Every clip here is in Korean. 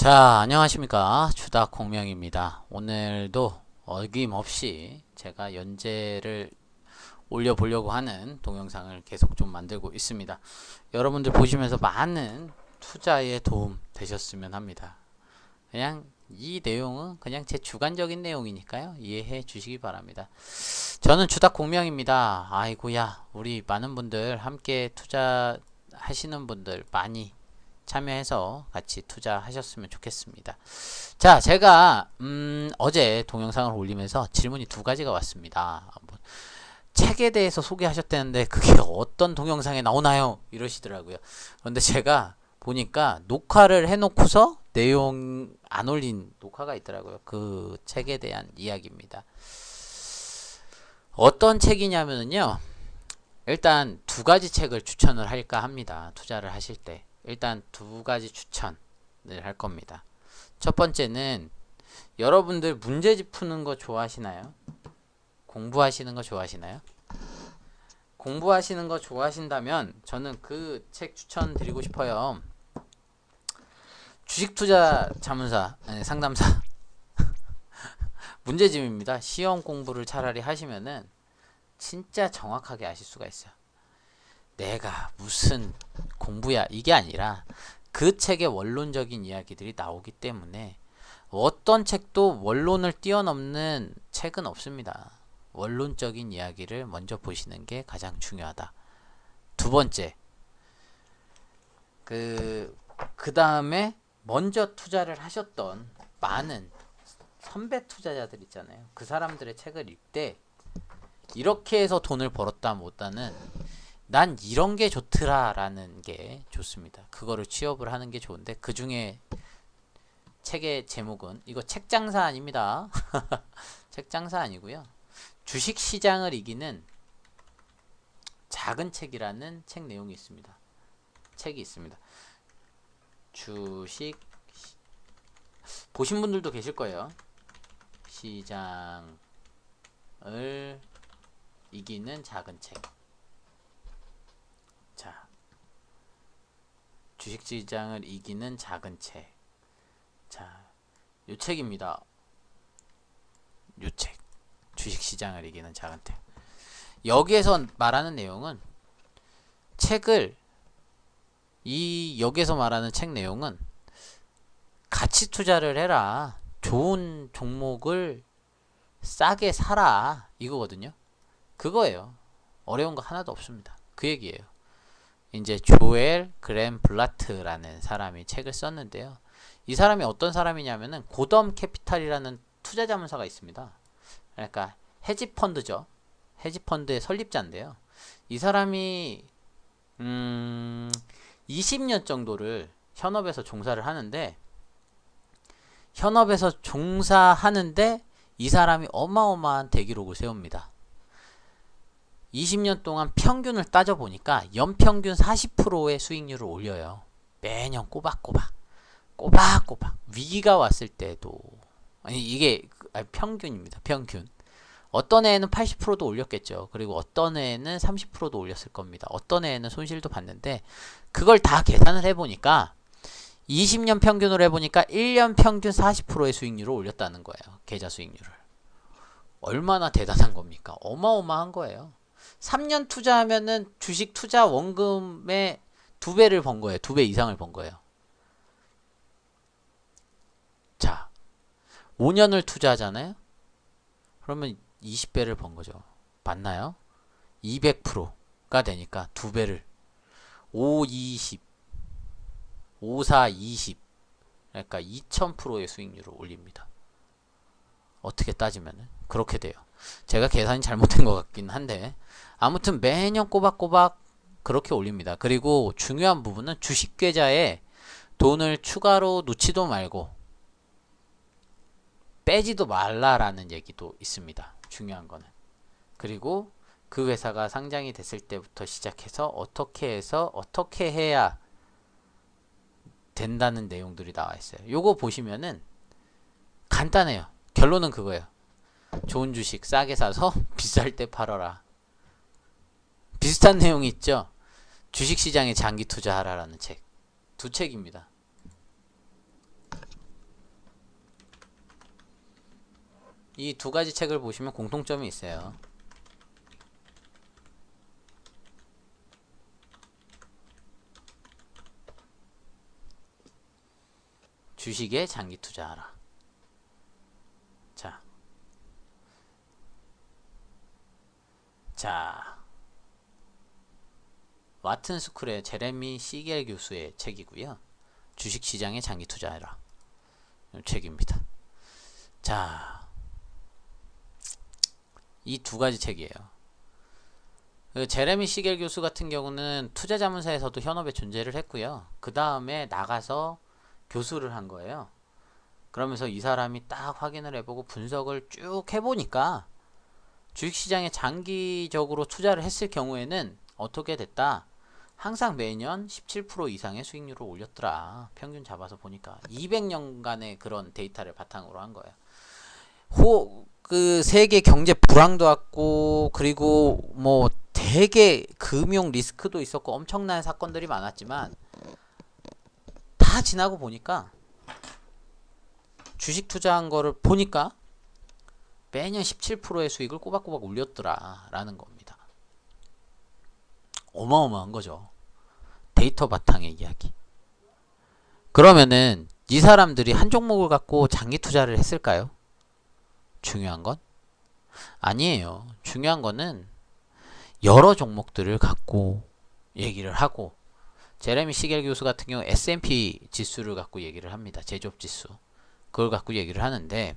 자, 안녕하십니까. 주다 공명입니다. 오늘도 어김없이 제가 연재를 올려보려고 하는 동영상을 계속 좀 만들고 있습니다. 여러분들 보시면서 많은 투자에 도움 되셨으면 합니다. 그냥 이 내용은 그냥 제 주관적인 내용이니까요. 이해해 주시기 바랍니다. 저는 주다 공명입니다. 아이고야, 우리 많은 분들 함께 투자하시는 분들 많이 참여해서 같이 투자하셨으면 좋겠습니다. 자, 제가 음, 어제 동영상을 올리면서 질문이 두 가지가 왔습니다. 뭐, 책에 대해서 소개하셨다는데 그게 어떤 동영상에 나오나요? 이러시더라고요. 그런데 제가 보니까 녹화를 해놓고서 내용 안 올린 녹화가 있더라고요. 그 책에 대한 이야기입니다. 어떤 책이냐면요. 일단 두 가지 책을 추천을 할까 합니다. 투자를 하실 때. 일단 두 가지 추천을 할 겁니다. 첫 번째는 여러분들 문제집 푸는 거 좋아하시나요? 공부하시는 거 좋아하시나요? 공부하시는 거 좋아하신다면 저는 그 책 추천드리고 싶어요. 주식 투자 자문사 아니 상담사 문제집입니다. 시험 공부를 차라리 하시면은 진짜 정확하게 아실 수가 있어요. 내가 무슨 공부야 이게 아니라 그 책의 원론적인 이야기들이 나오기 때문에 어떤 책도 원론을 뛰어넘는 책은 없습니다. 원론적인 이야기를 먼저 보시는 게 가장 중요하다. 두 번째, 그, 그 다음에 먼저 투자를 하셨던 많은 선배 투자자들 있잖아요. 그 사람들의 책을 읽되 이렇게 해서 돈을 벌었다 못다는 난 이런 게 좋더라 라는 게 좋습니다. 그거를 취업을 하는 게 좋은데 그 중에 책의 제목은 이거 책 장사 아닙니다. 책 장사 아니고요. 주식 시장을 이기는 작은 책이라는 책 내용이 있습니다. 책이 있습니다. 주식 보신 분들도 계실 거예요. 시장을 이기는 작은 책. 자, 주식시장을 이기는 작은 책. 자, 요 책입니다. 요 책. 주식시장을 이기는 작은 책. 여기에서 말하는 내용은 책을 이 여기에서 말하는 책 내용은 가치 투자를 해라. 좋은 종목을 싸게 사라. 이거거든요. 그거예요. 어려운 거 하나도 없습니다. 그 얘기예요. 이제 조엘 그램 블라트라는 사람이 책을 썼는데요. 이 사람이 어떤 사람이냐면은 고덤 캐피탈이라는 투자 자문사가 있습니다. 그러니까 헤지 펀드죠. 헤지 펀드의 설립자인데요. 이 사람이 음 20년 정도를 현업에서 종사를 하는데 현업에서 종사하는데 이 사람이 어마어마한 대기록을 세웁니다. 20년 동안 평균을 따져보니까 연평균 40%의 수익률을 올려요. 매년 꼬박꼬박. 꼬박꼬박. 위기가 왔을 때도. 아니, 이게 아니, 평균입니다. 평균. 어떤 해에는 80%도 올렸겠죠. 그리고 어떤 해에는 30%도 올렸을 겁니다. 어떤 해에는 손실도 봤는데, 그걸 다 계산을 해보니까, 20년 평균으로 해보니까 1년 평균 40%의 수익률을 올렸다는 거예요. 계좌 수익률을. 얼마나 대단한 겁니까? 어마어마한 거예요. 3년 투자하면은 주식 투자 원금의 두 배를 번 거예요. 두 배 이상을 번 거예요. 자, 5년을 투자하잖아요? 그러면 20배를 번 거죠. 맞나요? 200%가 되니까 두 배를 5, 20, 5, 4, 20 그러니까 2000%의 수익률을 올립니다. 어떻게 따지면은 그렇게 돼요. 제가 계산이 잘못된 것 같긴 한데 아무튼 매년 꼬박꼬박 그렇게 올립니다. 그리고 중요한 부분은 주식 계좌에 돈을 추가로 넣지도 말고 빼지도 말라라는 얘기도 있습니다. 중요한 거는. 그리고 그 회사가 상장이 됐을 때부터 시작해서 어떻게 해서 어떻게 해야 된다는 내용들이 나와 있어요. 요거 보시면은 간단해요. 결론은 그거예요. 좋은 주식 싸게 사서 비쌀 때 팔아라. 비슷한 내용이 있죠. 주식시장에 장기 투자하라라는 책. 두 책입니다. 이 두 가지 책을 보시면 공통점이 있어요. 주식에 장기 투자하라. 자. 와튼 스쿨의 제레미 시겔 교수의 책이고요. 주식 시장에 장기 투자해라. 이 책입니다. 자. 이 두 가지 책이에요. 그 제레미 시겔 교수 같은 경우는 투자 자문사에서도 현업에 존재를 했고요. 그 다음에 나가서 교수를 한 거예요. 그러면서 이 사람이 딱 확인을 해보고 분석을 쭉 해보니까 주식시장에 장기적으로 투자를 했을 경우에는 어떻게 됐다? 항상 매년 17% 이상의 수익률을 올렸더라. 평균 잡아서 보니까 200년간의 그런 데이터를 바탕으로 한 거예요. 호, 그 세계 경제 불황도 왔고 그리고 뭐 되게 금융 리스크도 있었고 엄청난 사건들이 많았지만 다 지나고 보니까 주식 투자한 거를 보니까 매년 17%의 수익을 꼬박꼬박 올렸더라 라는 겁니다. 어마어마한 거죠. 데이터 바탕의 이야기. 그러면은 이 사람들이 한 종목을 갖고 장기 투자를 했을까요? 중요한 건? 아니에요. 중요한 거는 여러 종목들을 갖고 얘기를 하고 제레미 시겔 교수 같은 경우 S&P 지수를 갖고 얘기를 합니다. 제조업 지수. 그걸 갖고 얘기를 하는데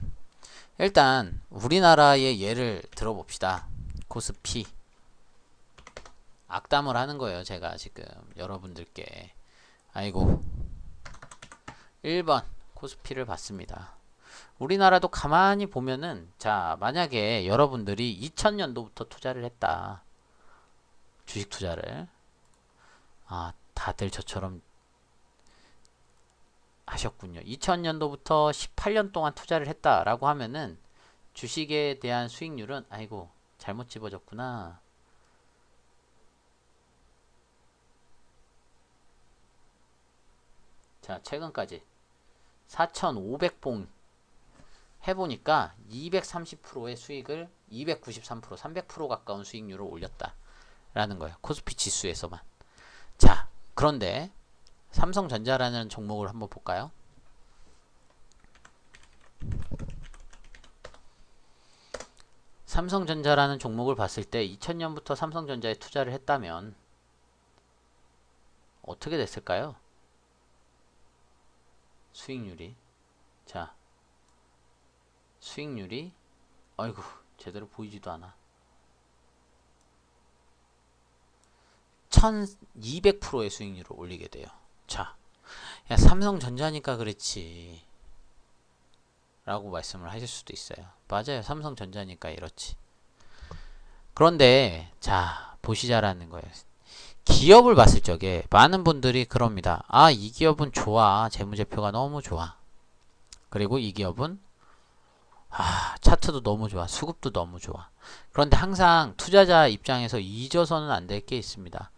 일단 우리나라의 예를 들어봅시다. 코스피 악담을 하는 거예요. 제가 지금 여러분들께 아이고 1번 코스피를 봤습니다. 우리나라도 가만히 보면은 자 만약에 여러분들이 2000년도부터 투자를 했다. 주식 투자를 아 다들 저처럼 하셨군요. 2000년도부터 18년 동안 투자를 했다라고 하면은 주식에 대한 수익률은 아이고 잘못 집어졌구나. 자 최근까지 4,500봉 해보니까 230%의 수익을 293% 300% 가까운 수익률을 올렸다 라는 거예요 코스피 지수에서만 자 그런데 삼성전자라는 종목을 한번 볼까요? 삼성전자라는 종목을 봤을 때 2000년부터 삼성전자에 투자를 했다면 어떻게 됐을까요? 수익률이? 자 수익률이 아이고 제대로 보이지도 않아. 1200%의 수익률을 올리게 돼요 자 야, 삼성전자니까 그렇지 라고 말씀을 하실 수도 있어요 맞아요 삼성전자니까 이렇지 그런데 자 보시자라는 거예요 기업을 봤을 적에 많은 분들이 그럽니다. 아, 이 기업은 좋아. 재무제표가 너무 좋아. 그리고 이 기업은 아, 차트도 너무 좋아. 수급도 너무 좋아. 그런데 항상 투자자 입장에서 잊어서는 안 될 게 있습니다.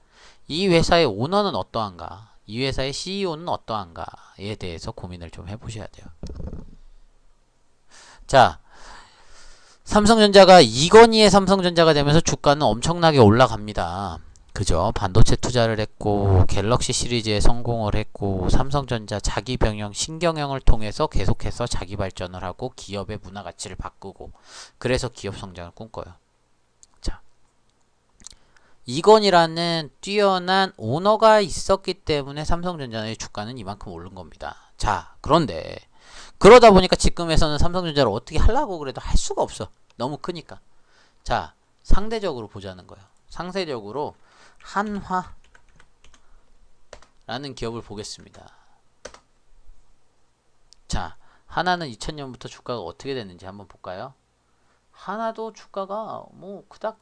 이 회사의 오너는 어떠한가? 이 회사의 CEO는 어떠한가에 대해서 고민을 좀 해보셔야 돼요. 자, 삼성전자가 이건희의 삼성전자가 되면서 주가는 엄청나게 올라갑니다. 그죠? 반도체 투자를 했고 갤럭시 시리즈에 성공을 했고 삼성전자 자기 병영 신경영을 통해서 계속해서 자기 발전을 하고 기업의 문화 가치를 바꾸고 그래서 기업 성장을 꿈꿔요. 자. 이건이라는 뛰어난 오너가 있었기 때문에 삼성전자의 주가는 이만큼 오른 겁니다. 자, 그런데 그러다 보니까 지금에서는 삼성전자를 어떻게 하려고 그래도 할 수가 없어. 너무 크니까. 자, 상대적으로 보자는 거예요. 상대적으로 한화 라는 기업을 보겠습니다. 자, 하나는 2000년부터 주가가 어떻게 됐는지 한번 볼까요? 하나도 주가가 뭐 그닥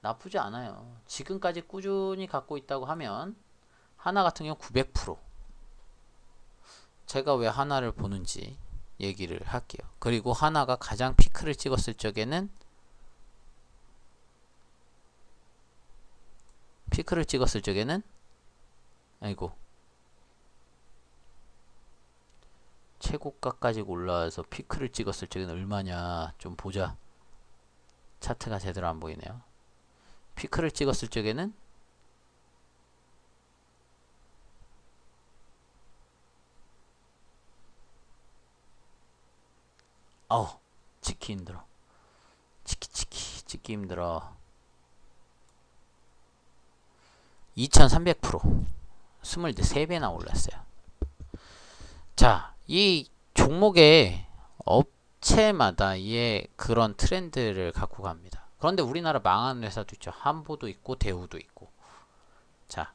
나쁘지 않아요. 지금까지 꾸준히 갖고 있다고 하면 하나 같은 경우 900% 제가 왜 하나를 보는지 얘기를 할게요. 그리고 하나가 가장 피크를 찍었을 적에는 피크를 찍었을 적에는 아이고. 최고가까지 올라와서 피크를 찍었을 적에는 얼마냐? 좀 보자. 차트가 제대로 안 보이네요 피크를 찍었을 적에는 어우 찍기 힘들어. 찍기 찍기 찍기 힘들어. 2300% 23배나 올랐어요. 자, 이 종목의 업체마다의 그런 트렌드를 갖고 갑니다. 그런데 우리나라 망한 회사도 있죠. 한보도 있고 대우도 있고. 자.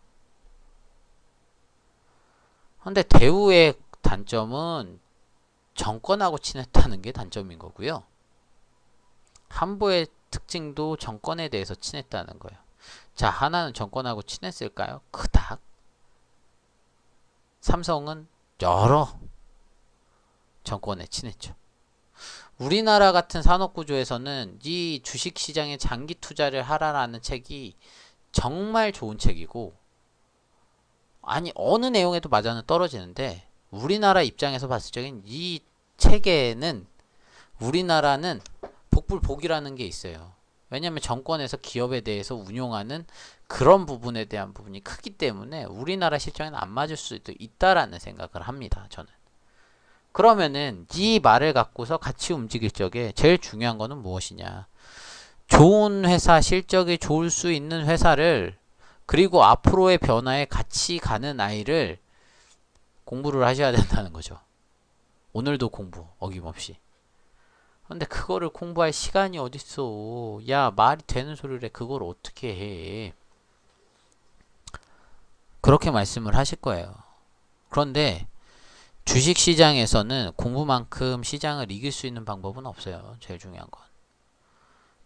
근데 대우의 단점은 정권하고 친했다는 게 단점인 거고요. 한보의 특징도 정권에 대해서 친했다는 거예요. 자, 하나는 정권하고 친했을까요? 그닥. 삼성은 여러 정권에 친했죠. 우리나라 같은 산업 구조에서는 이 주식 시장에 장기 투자를 하라라는 책이 정말 좋은 책이고 아니 어느 내용에도 맞아는 떨어지는데 우리나라 입장에서 봤을 적엔 이 책에는 우리나라는 복불복이라는 게 있어요. 왜냐하면 정권에서 기업에 대해서 운용하는 그런 부분에 대한 부분이 크기 때문에 우리나라 실정에는 안 맞을 수도 있다라는 생각을 합니다. 저는. 그러면은 이 말을 갖고서 같이 움직일 적에 제일 중요한 거는 무엇이냐. 좋은 회사, 실적이 좋을 수 있는 회사를 그리고 앞으로의 변화에 같이 가는 아이를 공부를 하셔야 된다는 거죠. 오늘도 공부 어김없이. 근데 그거를 공부할 시간이 어딨어. 야, 말이 되는 소리를 해. 그걸 어떻게 해. 그렇게 말씀을 하실 거예요. 그런데 주식 시장에서는 공부만큼 시장을 이길 수 있는 방법은 없어요. 제일 중요한 건.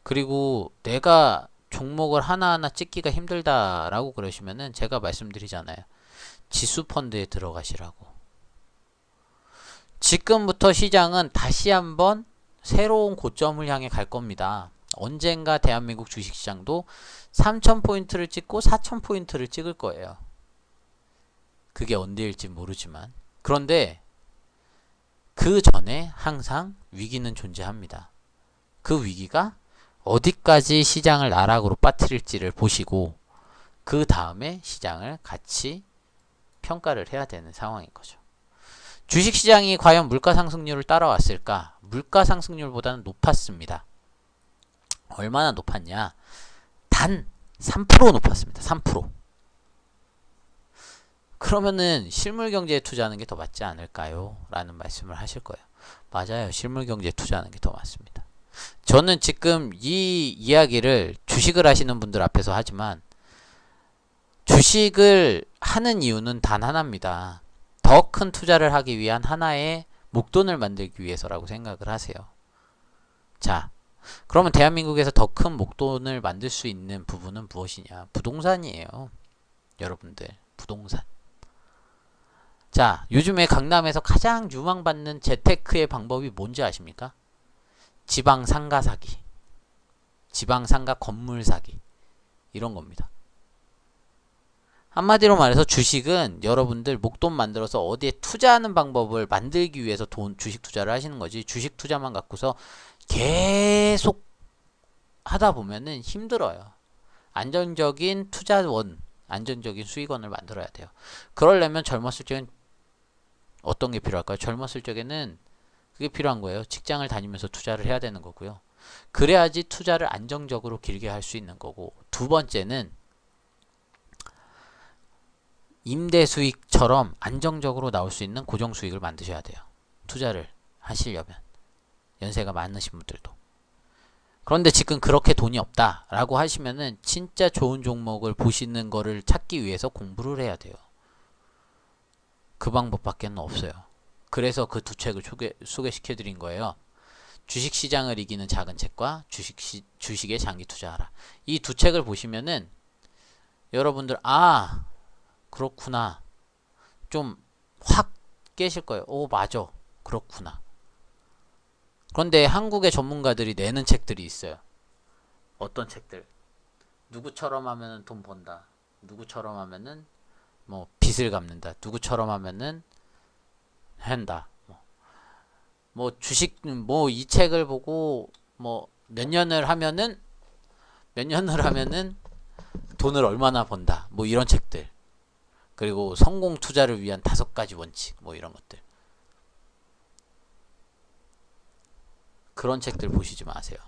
그리고 내가 종목을 하나하나 찍기가 힘들다라고 그러시면은 제가 말씀드리잖아요. 지수 펀드에 들어가시라고. 지금부터 시장은 다시 한번 새로운 고점을 향해 갈 겁니다. 언젠가 대한민국 주식시장도 3,000포인트를 찍고 4,000포인트를 찍을 거예요. 그게 언제일지 모르지만. 그런데 그 전에 항상 위기는 존재합니다. 그 위기가 어디까지 시장을 나락으로 빠뜨릴지를 보시고 그 다음에 시장을 같이 평가를 해야 되는 상황인 거죠. 주식시장이 과연 물가 상승률을 따라왔을까? 물가 상승률보다는 높았습니다. 얼마나 높았냐? 단 3% 높았습니다. 3%. 그러면은 실물 경제에 투자하는 게 더 맞지 않을까요? 라는 말씀을 하실 거예요. 맞아요. 실물 경제에 투자하는 게 더 맞습니다. 저는 지금 이 이야기를 주식을 하시는 분들 앞에서 하지만 주식을 하는 이유는 단 하나입니다. 더 큰 투자를 하기 위한 하나의 목돈을 만들기 위해서라고 생각을 하세요. 자, 그러면 대한민국에서 더 큰 목돈을 만들 수 있는 부분은 무엇이냐? 부동산이에요. 여러분들, 부동산. 자, 요즘에 강남에서 가장 유망받는 재테크의 방법이 뭔지 아십니까? 지방 상가 사기. 지방 상가 건물 사기. 이런 겁니다. 한마디로 말해서 주식은 여러분들 목돈 만들어서 어디에 투자하는 방법을 만들기 위해서 돈 주식 투자를 하시는 거지 주식 투자만 갖고서 계속 하다 보면은 힘들어요. 안정적인 투자원, 안정적인 수익원을 만들어야 돼요. 그러려면 젊었을 적엔 어떤 게 필요할까요? 젊었을 적에는 그게 필요한 거예요. 직장을 다니면서 투자를 해야 되는 거고요. 그래야지 투자를 안정적으로 길게 할 수 있는 거고 두 번째는 임대 수익처럼 안정적으로 나올 수 있는 고정 수익을 만드셔야 돼요. 투자를 하시려면 연세가 많으신 분들도 그런데 지금 그렇게 돈이 없다 라고 하시면은 진짜 좋은 종목을 보시는 거를 찾기 위해서 공부를 해야 돼요. 그 방법밖에 없어요. 그래서 그 두 책을 소개, 소개시켜 드린 거예요. 주식 시장을 이기는 작은 책과 주식 시, 주식에 장기 투자하라. 이 두 책을 보시면은 여러분들 아 그렇구나. 좀 확 깨실 거예요. 오, 맞아. 그렇구나. 그런데 한국의 전문가들이 내는 책들이 있어요. 어떤 책들? 누구처럼 하면은 돈 번다. 누구처럼 하면은 뭐 빚을 갚는다. 누구처럼 하면은 한다. 뭐 뭐 주식 뭐 이 책을 보고 뭐 몇 년을 하면은 몇 년을 하면은 돈을 얼마나 번다. 뭐 이런 책들. 그리고 성공 투자를 위한 다섯 가지 원칙. 뭐 이런 것들. 그런 책들 보시지 마세요.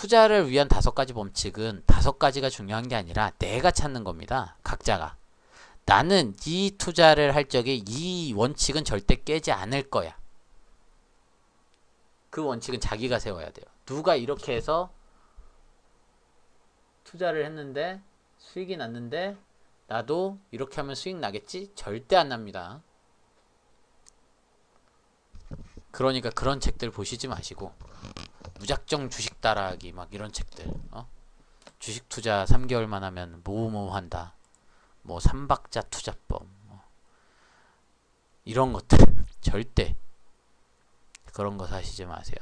투자를 위한 다섯 가지 법칙은 다섯 가지가 중요한 게 아니라 내가 찾는 겁니다. 각자가. 나는 이 투자를 할 적에 이 원칙은 절대 깨지 않을 거야. 그 원칙은 자기가 세워야 돼요. 누가 이렇게 해서 투자를 했는데 수익이 났는데 나도 이렇게 하면 수익 나겠지? 절대 안 납니다. 그러니까 그런 책들 보시지 마시고 무작정 주식 따라하기 막 이런 책들 어? 주식 투자 3개월만 하면 뭐뭐 한다. 뭐 삼박자 투자법 뭐 이런 것들 절대 그런 거 사시지 마세요.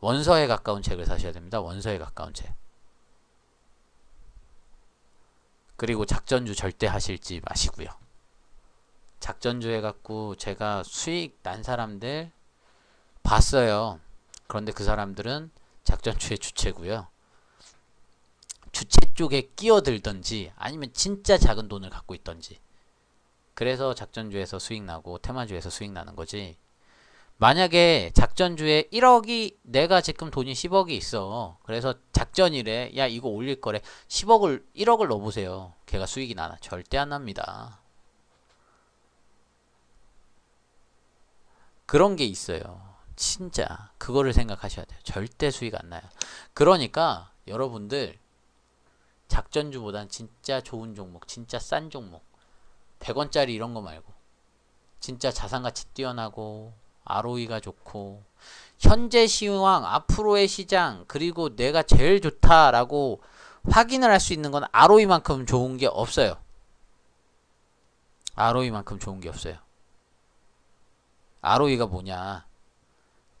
원서에 가까운 책을 사셔야 됩니다. 원서에 가까운 책. 그리고 작전주 절대 하실지 마시고요. 작전주 해갖고 제가 수익 난 사람들 봤어요. 그런데 그 사람들은 작전주의 주체고요. 주체 쪽에 끼어들던지 아니면 진짜 작은 돈을 갖고 있던지. 그래서 작전주에서 수익 나고 테마주에서 수익 나는 거지. 만약에 작전주에 1억이 내가 지금 돈이 10억이 있어. 그래서 작전이래. 야 이거 올릴 거래. 10억을 1억을 넣어보세요. 걔가 수익이 나나? 절대 안 납니다. 그런 게 있어요 진짜 그거를 생각하셔야 돼요 절대 수익 안 나요 그러니까 여러분들 작전주보단 진짜 좋은 종목, 진짜 싼 종목 100원짜리 이런 거 말고 진짜 자산가치 뛰어나고 ROE가 좋고 현재 시황, 앞으로의 시장 그리고 내가 제일 좋다라고 확인을 할 수 있는 건 ROE만큼 좋은 게 없어요. ROE만큼 좋은 게 없어요. ROE가 뭐냐?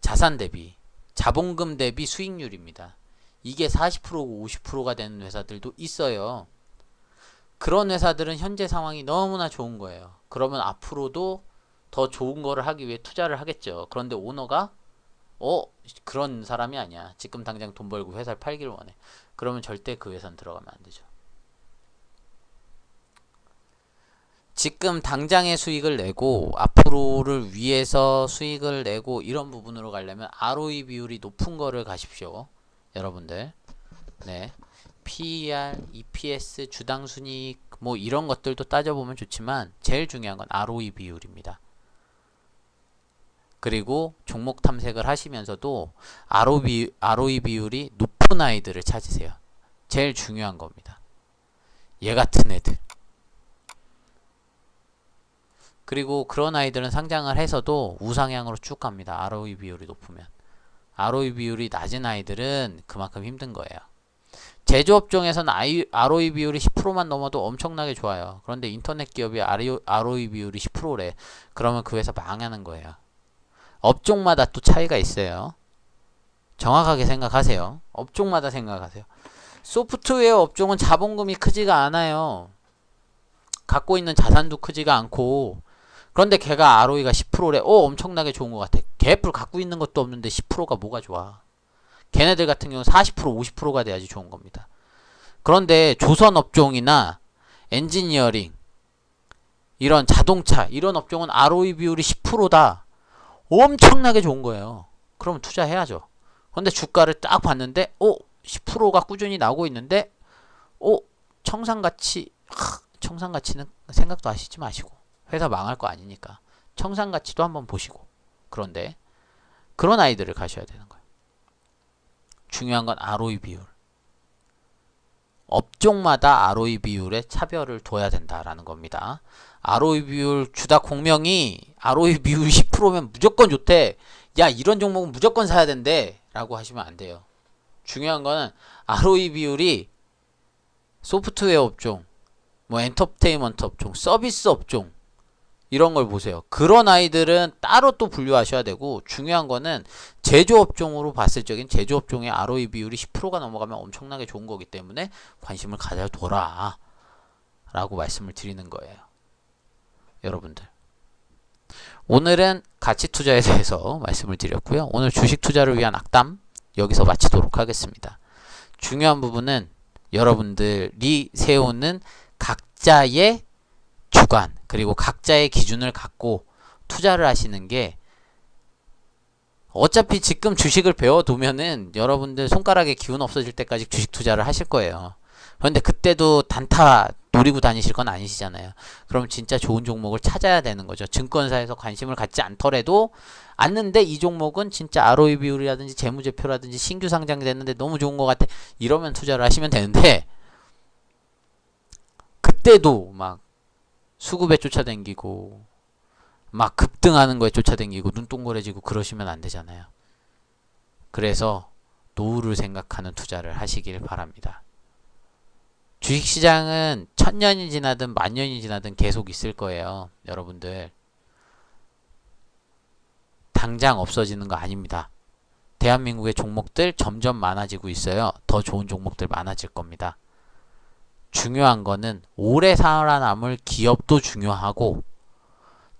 자산 대비, 자본금 대비 수익률입니다. 이게 40%고 50%가 되는 회사들도 있어요. 그런 회사들은 현재 상황이 너무나 좋은 거예요. 그러면 앞으로도 더 좋은 거를 하기 위해 투자를 하겠죠. 그런데 오너가 어 그런 사람이 아니야. 지금 당장 돈 벌고 회사를 팔기를 원해. 그러면 절대 그 회사는 들어가면 안 되죠. 지금 당장의 수익을 내고 앞으로를 위해서 수익을 내고 이런 부분으로 가려면 ROE 비율이 높은 거를 가십시오. 여러분들 네 PER, EPS, 주당 순이익 뭐 이런 것들도 따져보면 좋지만 제일 중요한 건 ROE 비율입니다. 그리고 종목 탐색을 하시면서도 ROE, ROE 비율이 높은 아이들을 찾으세요. 제일 중요한 겁니다. 얘 같은 애들. 그리고 그런 아이들은 상장을 해서도 우상향으로 쭉 갑니다. ROE 비율이 높으면. ROE 비율이 낮은 아이들은 그만큼 힘든 거예요. 제조업종에서는 ROE 비율이 10%만 넘어도 엄청나게 좋아요. 그런데 인터넷 기업이 ROE 비율이 10%래. 그러면 그 회사 망하는 거예요. 업종마다 또 차이가 있어요. 정확하게 생각하세요. 업종마다 생각하세요. 소프트웨어 업종은 자본금이 크지가 않아요. 갖고 있는 자산도 크지가 않고 그런데 걔가 ROE가 10%래. 오 엄청나게 좋은 것 같아. 개풀 갖고 있는 것도 없는데 10%가 뭐가 좋아. 걔네들 같은 경우는 40% 50%가 돼야지 좋은 겁니다. 그런데 조선 업종이나 엔지니어링 이런 자동차 이런 업종은 ROE 비율이 10%다. 엄청나게 좋은 거예요. 그러면 투자해야죠. 그런데 주가를 딱 봤는데 오 10%가 꾸준히 나오고 있는데 오 청산가치 청산가치는 생각도 하시지 마시고 회사 망할 거 아니니까 청산 가치도 한번 보시고 그런데 그런 아이들을 가셔야 되는 거예요. 중요한 건 ROE 비율. 업종마다 ROE 비율에 차별을 둬야 된다라는 겁니다. ROE 비율 주다 공명이 ROE 비율 10%면 무조건 좋대. 야 이런 종목은 무조건 사야 된대. 라고 하시면 안 돼요. 중요한 거는 ROE 비율이 소프트웨어 업종, 뭐 엔터테인먼트 업종, 서비스 업종 이런 걸 보세요. 그런 아이들은 따로 또 분류하셔야 되고 중요한 거는 제조업종으로 봤을 적엔 제조업종의 ROE 비율이 10%가 넘어가면 엄청나게 좋은 거기 때문에 관심을 가져둬라 라고 말씀을 드리는 거예요. 여러분들 오늘은 가치 투자에 대해서 말씀을 드렸고요. 오늘 주식 투자를 위한 악담 여기서 마치도록 하겠습니다. 중요한 부분은 여러분들이 세우는 각자의 주관 그리고 각자의 기준을 갖고 투자를 하시는 게 어차피 지금 주식을 배워두면은 여러분들 손가락에 기운 없어질 때까지 주식 투자를 하실 거예요. 그런데 그때도 단타 노리고 다니실 건 아니시잖아요. 그럼 진짜 좋은 종목을 찾아야 되는 거죠. 증권사에서 관심을 갖지 않더라도 않는데 이 종목은 진짜 ROE 비율이라든지 재무제표라든지 신규 상장이 됐는데 너무 좋은 것 같아. 이러면 투자를 하시면 되는데 그때도 막 수급에 쫓아다니고 막 급등하는 거에 쫓아다니고 눈동그래지고 그러시면 안 되잖아요. 그래서 노후를 생각하는 투자를 하시길 바랍니다. 주식시장은 천년이 지나든 만년이 지나든 계속 있을 거예요. 여러분들. 당장 없어지는 거 아닙니다. 대한민국의 종목들 점점 많아지고 있어요. 더 좋은 종목들 많아질 겁니다. 중요한 거는 오래 살아남을 기업도 중요하고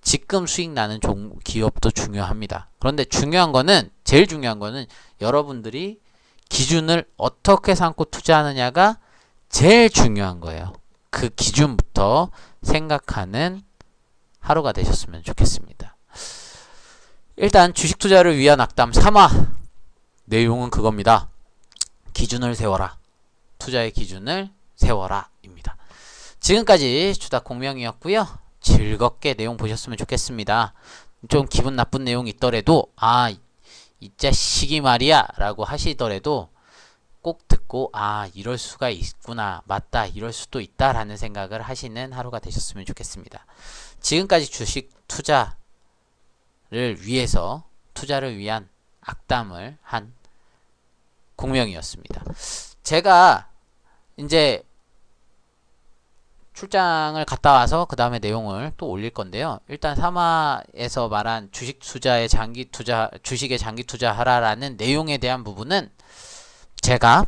지금 수익 나는 종, 기업도 중요합니다. 그런데 중요한 거는 제일 중요한 거는 여러분들이 기준을 어떻게 삼고 투자하느냐가 제일 중요한 거예요. 그 기준부터 생각하는 하루가 되셨으면 좋겠습니다. 일단 주식 투자를 위한 악담 3화 내용은 그겁니다. 기준을 세워라. 투자의 기준을 세워라 입니다. 지금까지 주다 공명이었고요. 즐겁게 내용 보셨으면 좋겠습니다. 좀 기분 나쁜 내용이 있더라도 아, 이 자식이 말이야 라고 하시더라도 꼭 듣고 아 이럴 수가 있구나 맞다 이럴 수도 있다 라는 생각을 하시는 하루가 되셨으면 좋겠습니다. 지금까지 주식 투자를 위해서 투자를 위한 악담을 한 공명이었습니다. 제가 이제 출장을 갔다 와서 그 다음에 내용을 또 올릴 건데요. 일단 3화에서 말한 주식 투자의 장기 투자, 주식에 장기 투자하라라는 내용에 대한 부분은 제가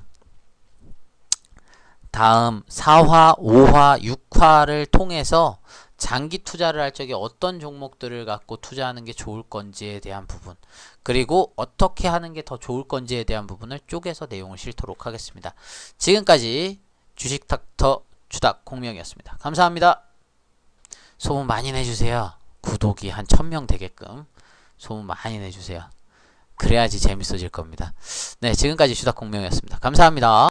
다음 4화, 5화, 6화를 통해서 장기 투자를 할 적에 어떤 종목들을 갖고 투자하는 게 좋을 건지에 대한 부분 그리고 어떻게 하는 게 더 좋을 건지에 대한 부분을 쪼개서 내용을 실도록 하겠습니다. 지금까지 주식 닥터 주닥 공명이었습니다. 감사합니다. 소문 많이 내주세요. 구독이 한 1000명 되게끔 소문 많이 내주세요. 그래야지 재밌어질 겁니다. 네, 지금까지 주닥 공명이었습니다. 감사합니다.